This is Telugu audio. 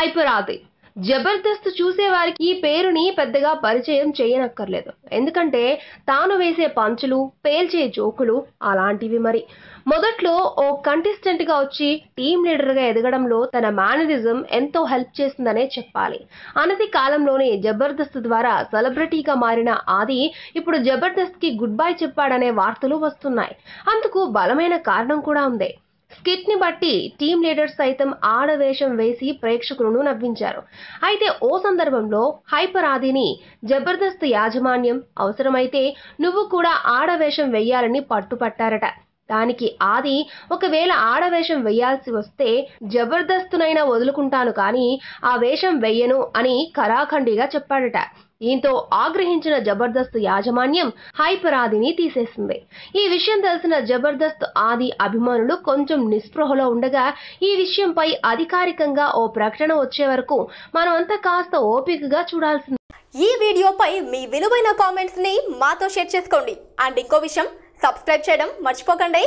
హైపర్ జబర్దస్త్ చూసేవారికి ఈ పేరుని పెద్దగా పరిచయం చేయనక్కర్లేదు. ఎందుకంటే తాను వేసే పంచులు పేల్చే జోకులు అలాంటివి మరి. మొదట్లో ఓ కంటెస్టెంట్గా వచ్చి టీమ్ లీడర్గా ఎదగడంలో తన మేనరిజం ఎంతో హెల్ప్ చేసిందనే చెప్పాలి. అనతి కాలంలోనే జబర్దస్త్ ద్వారా సెలబ్రిటీగా మారిన ఆది ఇప్పుడు జబర్దస్త్కి గుడ్ బై చెప్పాడనే వార్తలు వస్తున్నాయి. అందుకు బలమైన కారణం కూడా ఉంది. స్కిట్ని బట్టి టీమ్ లీడర్స్ సైతం ఆడవేషం వేసి ప్రేక్షకులను నవ్వించారు. అయితే ఓ సందర్భంలో హైపర్ ఆదిని జబర్దస్త్ యాజమాన్యం అవసరమైతే నువ్వు కూడా ఆడవేషం వేయాలని పట్టుపట్టారట. దానికి ఆది ఒకవేళ ఆడవేషం వేయాల్సి వస్తే జబర్దస్తునైనా వదులుకుంటాను కానీ ఆ వేషం వెయ్యను అని కరాఖండిగా చెప్పాడట. దీంతో ఆగ్రహించిన జబర్దస్త్ యాజమాన్యం హైపర్ ఆదిని తీసేసింది. ఈ విషయం తెలిసిన జబర్దస్త్ ఆది అభిమానులు కొంచెం నిస్పృహలో ఉండగా ఈ విషయంపై అధికారికంగా ఓ ప్రకటన వచ్చే వరకు మనమంతా కాస్త ఓపికగా చూడాల్సింది. ఈ వీడియోపై మీ విలువైన కామెంట్స్ని మాతో షేర్ చేసుకోండి. అండ్ ఇంకో విషయం సబ్స్క్రైబ్ చేయడం మర్చిపోకండి.